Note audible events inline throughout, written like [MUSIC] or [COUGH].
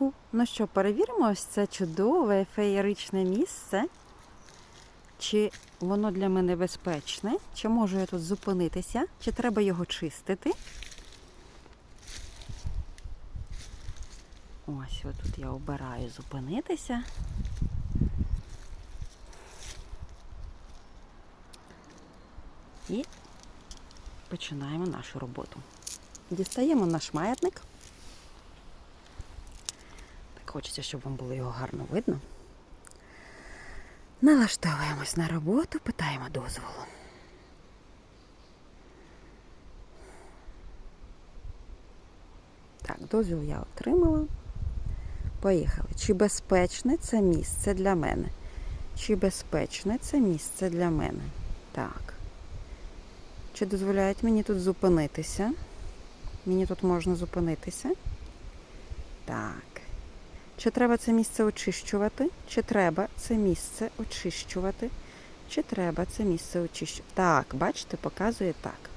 ранку. Ну що, перевіримо ось це чудове феєричне місце. Чи воно для мене безпечне, чи можу я тут зупинитися, чи треба його чистити. Ось отут я обираю зупинитися. І починаємо нашу роботу. Дістаємо наш маятник. Хочеться, щоб вам було його гарно видно. Налаштовуємось на роботу, питаємо дозволу. Так, дозвіл я отримала. Поїхали. Чи безпечне це місце для мене? Чи безпечне це місце для мене? Так. Чи дозволяють мені тут зупинитися? Мені тут можна зупинитися. Так. Чи треба це місце очищувати? Чи треба це місце очищувати? Чи треба це місце очищувати? Так, бачите, показує так.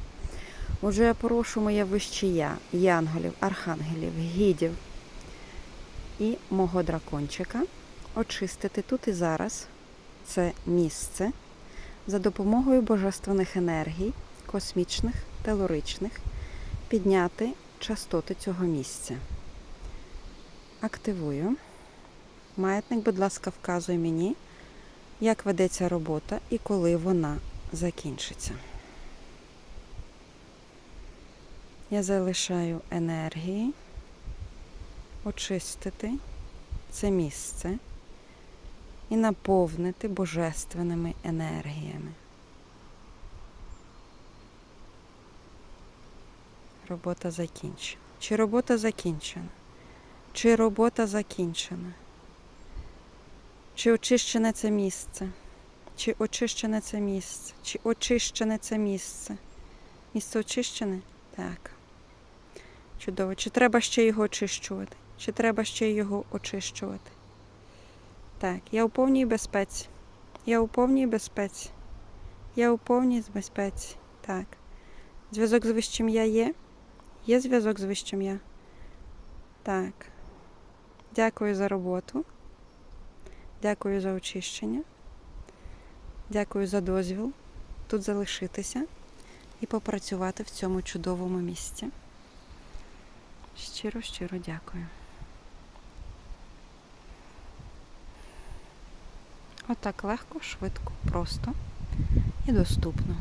Отже, я прошу моє вище я, янголів, архангелів, гідів і мого дракончика очистити тут і зараз це місце за допомогою божественних енергій, космічних, телоричних, підняти частоти цього місця. Активую. Маятник, будь ласка, вказує мені, як ведеться робота і коли вона закінчиться. Я залишаю енергії, очистити це місце і наповнити божественними енергіями. Робота закінчена. Чи робота закінчена? Чи робота закінчена? Чи очищене це місце? Чи очищене це місце? Чи очищене це місце? Місце очищене? Так. Чудово. Чи треба ще його очищувати? Чи треба ще його очищувати? Так, я у повній безпеці. Я у повній безпеці. Я у повній безпеці. Так. Зв'язок з вищим я є? Є зв'язок з вищим я? Так. Дякую за роботу. Дякую за очищення. Дякую за дозвіл тут залишитися і попрацювати в цьому чудовому місці. Щиро, щиро дякую. Отак легко, швидко, просто і доступно.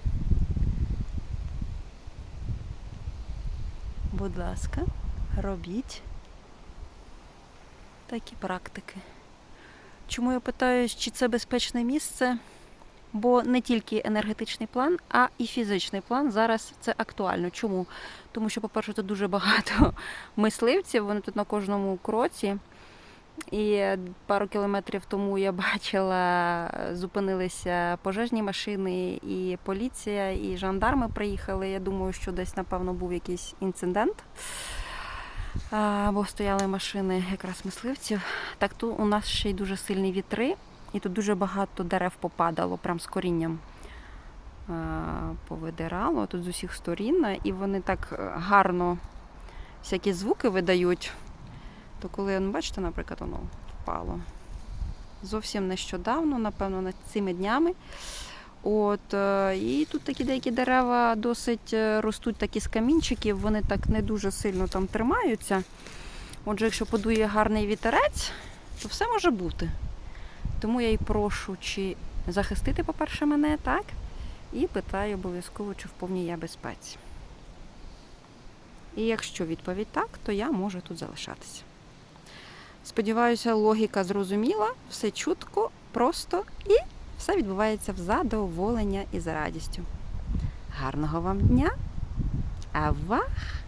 Будь ласка, робіть такі практики. Чому я питаю, чи це безпечне місце? Бо не тільки енергетичний план, а і фізичний план зараз це актуально. Чому? Тому що, по-перше, тут дуже багато [LAUGHS] мисливців, вони тут на кожному кроці. І пару кілометрів тому я бачила, зупинилися пожежні машини, і поліція, і жандарми приїхали. Я думаю, що десь, напевно, був якийсь інцидент. Бо стояли машини якраз мисливців. Так тут у нас ще й дуже сильні вітри, і тут дуже багато дерев попадало, прям з корінням повидирало тут з усіх сторін. І вони так е, гарно всякі звуки видають. То коли, ну, бачите, наприклад, воно впало. Зовсім нещодавно, напевно, над цими днями. От, е, І тут такі деякі дерева досить е, ростуть такі з камінчиків, вони так не дуже сильно там тримаються. Отже, якщо подує гарний вітерець, то все може бути. Тому я і прошу, чи захистити, по-перше, мене, так? І питаю обов'язково, чи в повній я безпеці. І якщо відповідь так, то я можу тут залишатися. Сподіваюся, логіка зрозуміла, все чутко, просто і все відбувається в задоволення і з радістю. Гарного вам дня! А вах!